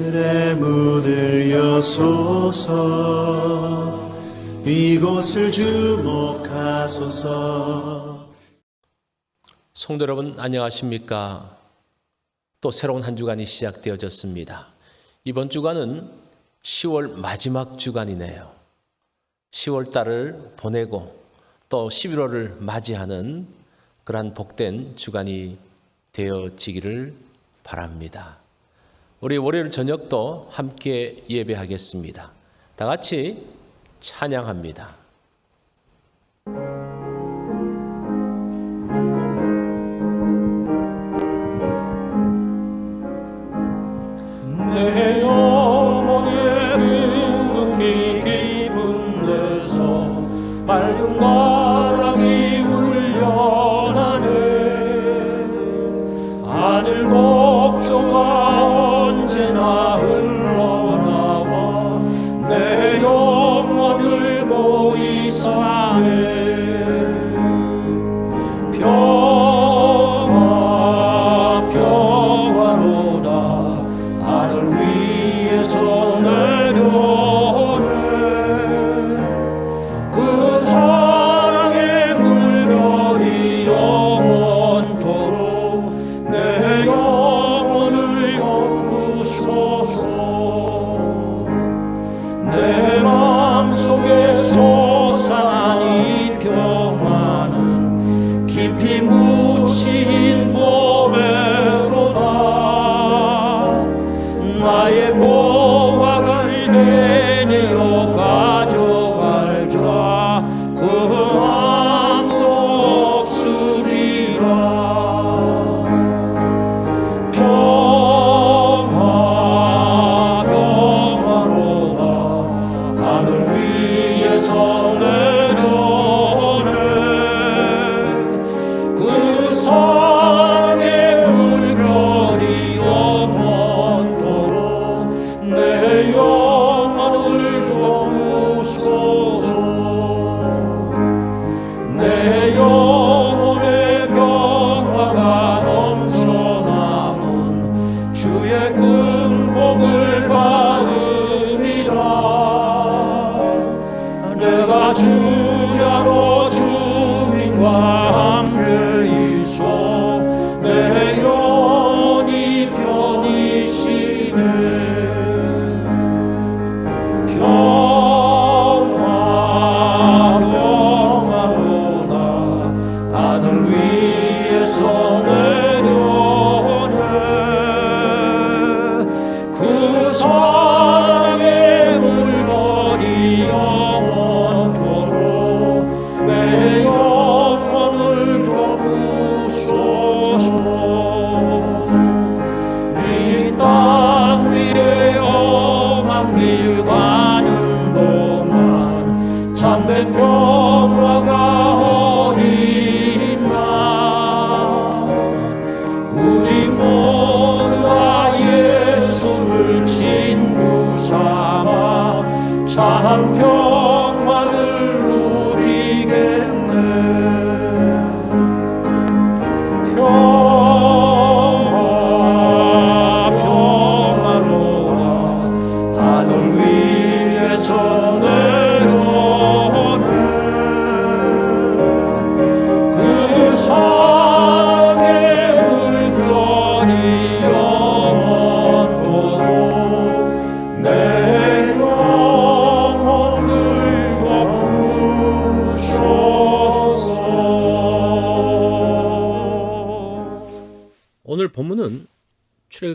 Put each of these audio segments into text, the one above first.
하늘의 문을 여소서 이곳을 주목하소서 성도 여러분 안녕하십니까? 또 새로운 한 주간이 시작되어졌습니다. 이번 주간은 10월 마지막 주간이네요. 10월 달을 보내고 또 11월을 맞이하는 그러한 복된 주간이 되어지기를 바랍니다. 우리 월요일 저녁도 함께 예배하겠습니다. 다 같이 찬양합니다. 내 영혼의 깊이 깊은 데서 맑은 바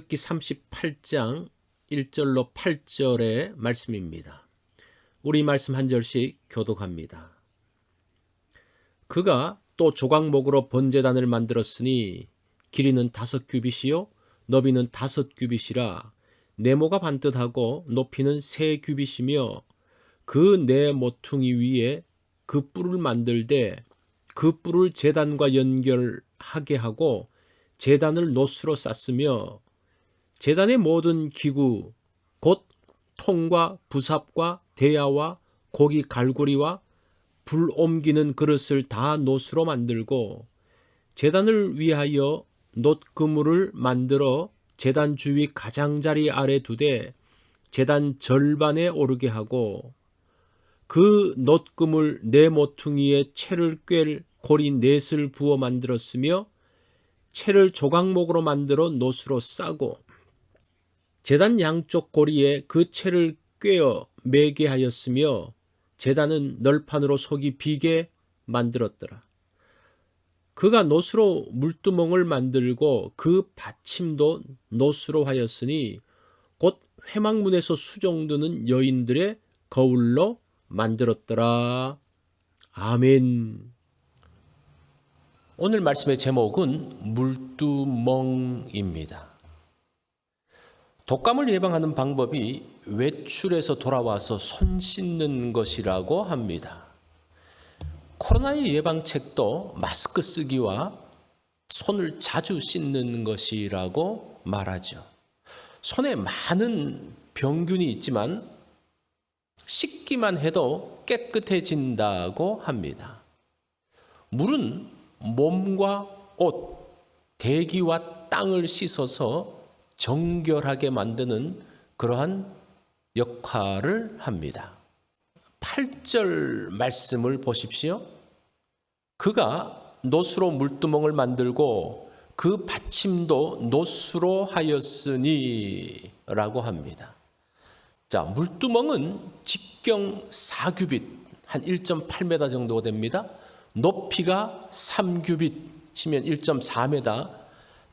출애굽기 38장 1절로 8절의 말씀입니다. 우리 말씀 한 절씩 교독합니다. 그가 또 조각목으로 번제단을 만들었으니 길이는 다섯 규빗이요 너비는 다섯 규빗이라 네모가 반듯하고 높이는 세 규빗이며 그 네 모퉁이 위에 그 뿔을 만들되 그 뿔을 제단과 연결하게 하고 제단을 노스로 쌌으며 제단의 모든 기구 곧 통과 부삽과 대야와 고기 갈고리와 불 옮기는 그릇을 다 노스로 만들고 제단을 위하여 놋그물을 만들어 제단 주위 가장자리 아래 두되 제단 절반에 오르게 하고 그 놋금을 네 모퉁이에 채를 꿰 고리 넷을 부어 만들었으며 채를 조각목으로 만들어 놋으로 싸고 제단 양쪽 고리에 그 채를 꿰어 매게 하였으며 제단은 널판으로 속이 비게 만들었더라. 그가 놋으로 물두멍을 만들고 그 받침도 놋으로 하였으니 곧 회막문에서 수종드는 여인들의 거울로 만들었더라. 아멘. 오늘 말씀의 제목은 물두멍입니다. 독감을 예방하는 방법이 외출해서 돌아와서 손 씻는 것이라고 합니다. 코로나의 예방책도 마스크 쓰기와 손을 자주 씻는 것이라고 말하죠. 손에 많은 병균이 있지만 씻기만 해도 깨끗해진다고 합니다. 물은 몸과 옷, 대기와 땅을 씻어서 정결하게 만드는 그러한 역할을 합니다. 8절 말씀을 보십시오. 그가 놋으로 물두멍을 만들고 그 받침도 놋으로 하였으니 라고 합니다. 자, 물두멍은 직경 4규빗, 한 1.8m 정도 됩니다. 높이가 3규빗이면 1.4m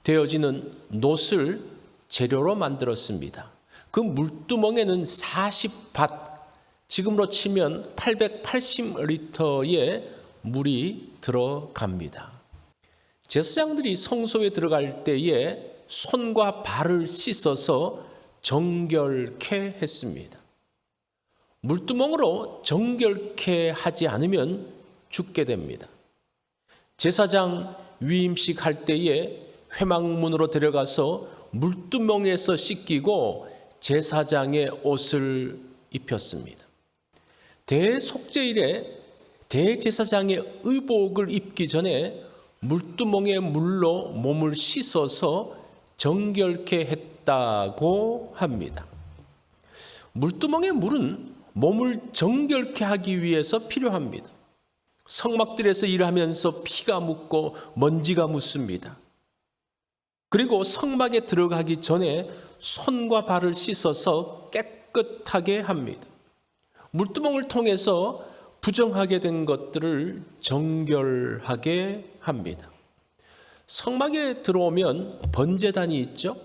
되어지는 놋을 재료로 만들었습니다. 그 물두멍에는 40밭, 지금으로 치면 880리터의 물이 들어갑니다. 제사장들이 성소에 들어갈 때에 손과 발을 씻어서 정결케 했습니다. 물두멍으로 정결케 하지 않으면 죽게 됩니다. 제사장 위임식 할 때에 회막문으로 데려가서 물두멍에서 씻기고 제사장의 옷을 입혔습니다. 대속제일에 대제사장의 의복을 입기 전에 물두멍의 물로 몸을 씻어서 정결케 했다고 합니다. 물두멍의 물은 몸을 정결케 하기 위해서 필요합니다. 성막들에서 일하면서 피가 묻고 먼지가 묻습니다. 그리고 성막에 들어가기 전에 손과 발을 씻어서 깨끗하게 합니다. 물두멍을 통해서 부정하게 된 것들을 정결하게 합니다. 성막에 들어오면 번제단이 있죠.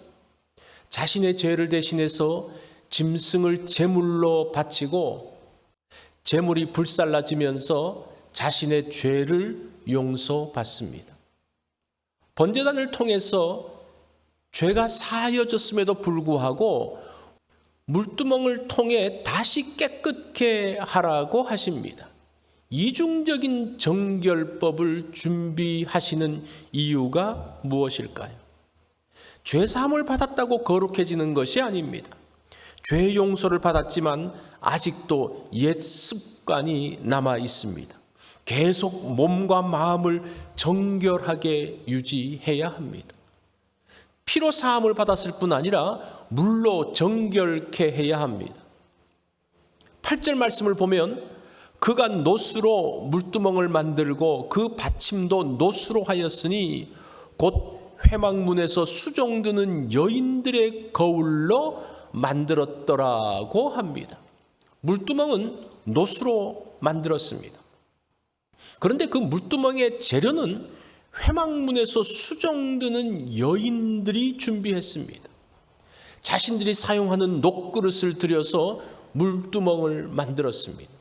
자신의 죄를 대신해서 짐승을 제물로 바치고 제물이 불살라지면서 자신의 죄를 용서받습니다. 번제단을 통해서 죄가 사하여졌음에도 불구하고 물두멍을 통해 다시 깨끗게 하라고 하십니다. 이중적인 정결법을 준비하시는 이유가 무엇일까요? 죄 사함을 받았다고 거룩해지는 것이 아닙니다. 죄 용서를 받았지만 아직도 옛 습관이 남아 있습니다. 계속 몸과 마음을 정결하게 유지해야 합니다. 피로 사함을 받았을 뿐 아니라 물로 정결케 해야 합니다. 8절 말씀을 보면 그가 노스로 물두멍을 만들고 그 받침도 노스로 하였으니 곧 회막문에서 수종드는 여인들의 거울로 만들었더라고 합니다. 물두멍은 노스로 만들었습니다. 그런데 그 물두멍의 재료는 회막문에서 수정드는 여인들이 준비했습니다. 자신들이 사용하는 녹그릇을 들여서 물두멍을 만들었습니다.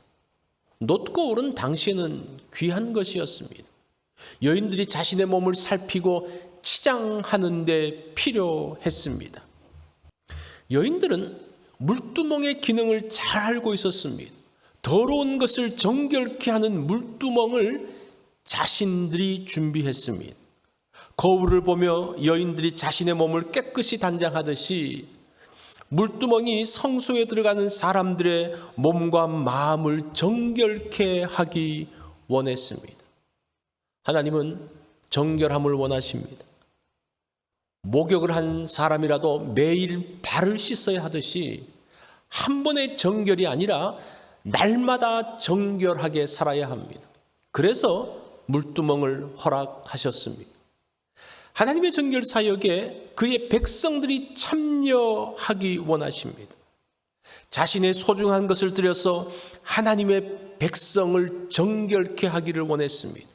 놋거울은 당시에는 귀한 것이었습니다. 여인들이 자신의 몸을 살피고 치장하는 데 필요했습니다. 여인들은 물두멍의 기능을 잘 알고 있었습니다. 더러운 것을 정결케 하는 물두멍을 자신들이 준비했습니다. 거울을 보며 여인들이 자신의 몸을 깨끗이 단장하듯이 물두멍이 성소에 들어가는 사람들의 몸과 마음을 정결케 하기 원했습니다. 하나님은 정결함을 원하십니다. 목욕을 한 사람이라도 매일 발을 씻어야 하듯이 한 번의 정결이 아니라 날마다 정결하게 살아야 합니다. 그래서 물두멍을 허락하셨습니다. 하나님의 정결 사역에 그의 백성들이 참여하기 원하십니다. 자신의 소중한 것을 들여서 하나님의 백성을 정결케 하기를 원했습니다.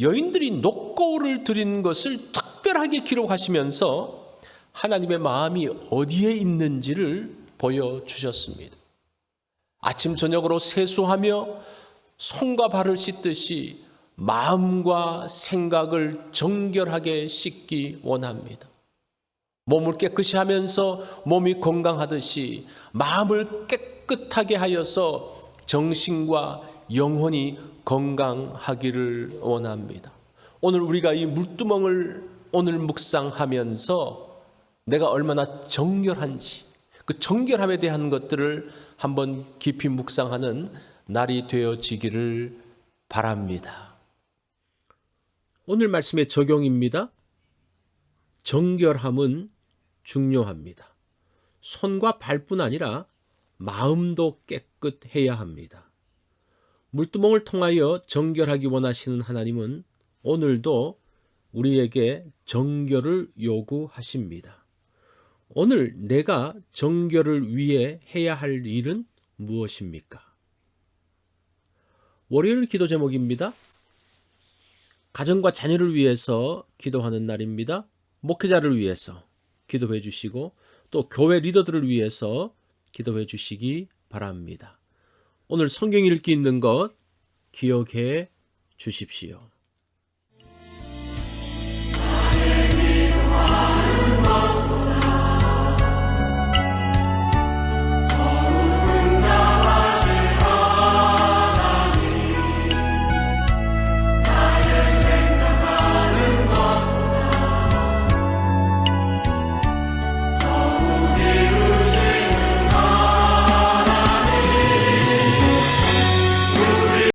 여인들이 녹거울을 드린 것을 특별하게 기록하시면서 하나님의 마음이 어디에 있는지를 보여주셨습니다. 아침 저녁으로 세수하며 손과 발을 씻듯이 마음과 생각을 정결하게 씻기 원합니다. 몸을 깨끗이 하면서 몸이 건강하듯이 마음을 깨끗하게 하여서 정신과 영혼이 건강하기를 원합니다. 오늘 우리가 이 물두멍을 오늘 묵상하면서 내가 얼마나 정결한지 그 정결함에 대한 것들을 한번 깊이 묵상하는 날이 되어지기를 바랍니다. 오늘 말씀의 적용입니다. 정결함은 중요합니다. 손과 발뿐 아니라 마음도 깨끗해야 합니다. 물두멍을 통하여 정결하기 원하시는 하나님은 오늘도 우리에게 정결을 요구하십니다. 오늘 내가 정결을 위해 해야 할 일은 무엇입니까? 월요일 기도 제목입니다. 가정과 자녀를 위해서 기도하는 날입니다. 목회자를 위해서 기도해 주시고 또 교회 리더들을 위해서 기도해 주시기 바랍니다. 오늘 성경 읽기 있는 것 기억해 주십시오.